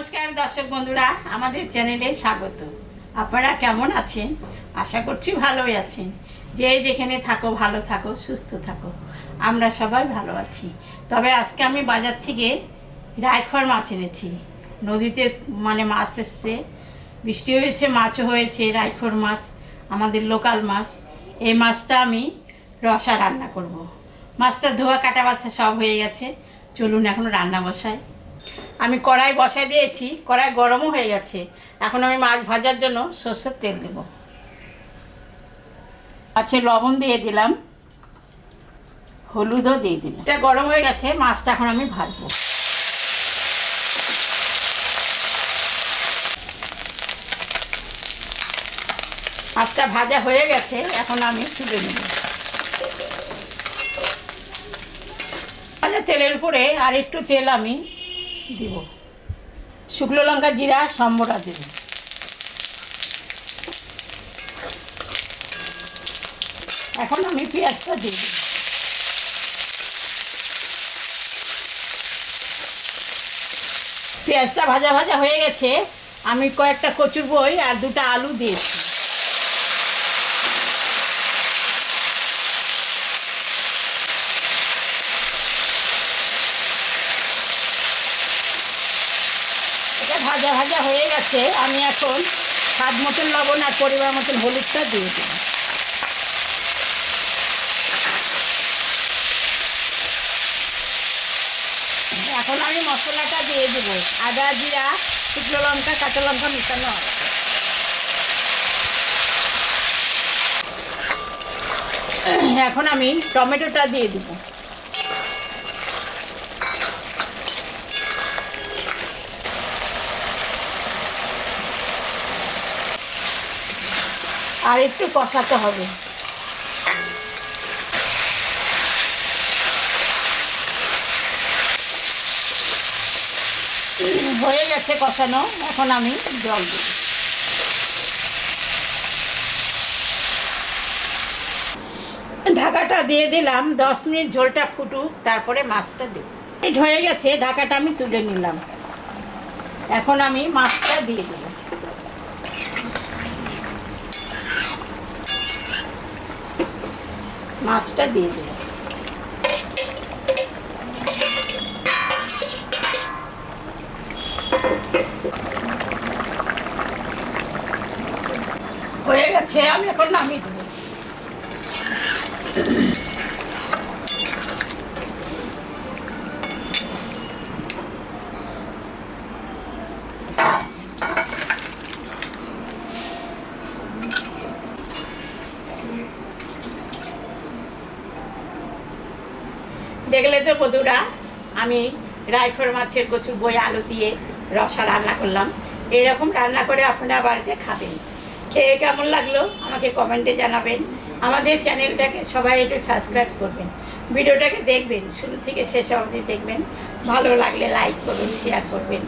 নমস্কার দর্শক বন্ধুরা, আমাদের চ্যানেলে স্বাগত। আপনারা কেমন আছেন? আশা করছি ভালোই আছেন। যে যেখানে থাকো, ভালো থাকো, সুস্থ থাকো। আমরা সবাই ভালো আছি। তবে আজকে আমি বাজার থেকে রায়খর মাছ এনেছি। নদীতে মানে মাছ এসছে, বৃষ্টি হয়েছে মাছও হয়েছে রায়খর মাছ, আমাদের লোকাল মাছ। এই মাছটা আমি রসা রান্না করব। মাছটা ধোয়া কাটা বাছা সব হয়ে গেছে। চলুন এখন রান্না বসাই। আমি কড়াই বসাই দিয়েছি, কড়াই গরমও হয়ে গেছে। এখন আমি মাছ ভাজার জন্য সর্ষের তেল দেব। আছে লবণ দিয়ে দিলাম, হলুদও দিয়ে দিলাম। এটা গরম হয়ে গেছে, মাছটা এখন আমি ভাজবো। মাছটা ভাজা হয়ে গেছে, এখন আমি তুলে নেব। ভাজা তেলের উপরে আর একটু তেল আমি দিব। শুকনো লঙ্কা জিরা, সম্বরা দেব এখন আমি পেঁয়াজটা দেব। পেঁয়াজটা ভাজা ভাজা হয়ে গেছে। আমি কয়েকটা কচুর বই আর দুটো আলু দিয়েছি। ভাজা ভাজা হয়ে গেছে, আমি এখন স্বাদ মতন লবণ আর পরিমাণ মতন হলুদটা দিয়ে দেবো এখন আমি মশলাটা দিয়ে দেবো, আদা, জিরা, শুকনো লঙ্কা, কাঁচা লঙ্কা মেশানো আছে এখন আমি টমেটোটা দিয়ে দেবো। আর একটু কষাতে হবে। হয়ে গেছে কষানো, এখন আমি জল দিই ঢাকাটা দিয়ে দিলাম, দশ মিনিট ঝোলটা ফুটুক, তারপরে মাছটা দেব। মিনিট হয়ে গেছে, ঢাকাটা আমি তুলে নিলাম। এখন আমি মাছটা দিয়ে দেবো মাছটা দিয়ে দেবো হয়ে গেছে আমি এখন নামিয়ে দেবো। দেখলে তো বধুরা আমি রায়খর মাছের কচুর বই, আলু দিয়ে রসা রান্না করলাম। এরকম রান্না করে আপনারা বাড়িতে খাবেন। খেয়ে কেমন লাগল আমাকে কমেন্টে জানাবেন। আমাদের চ্যানেলটাকে সবাই একটু সাবস্ক্রাইব করবেন। ভিডিওটাকে দেখবেন, শুরু থেকে শেষ অবধি দেখবেন। ভালো লাগলে লাইক করবেন শেয়ার করবেন।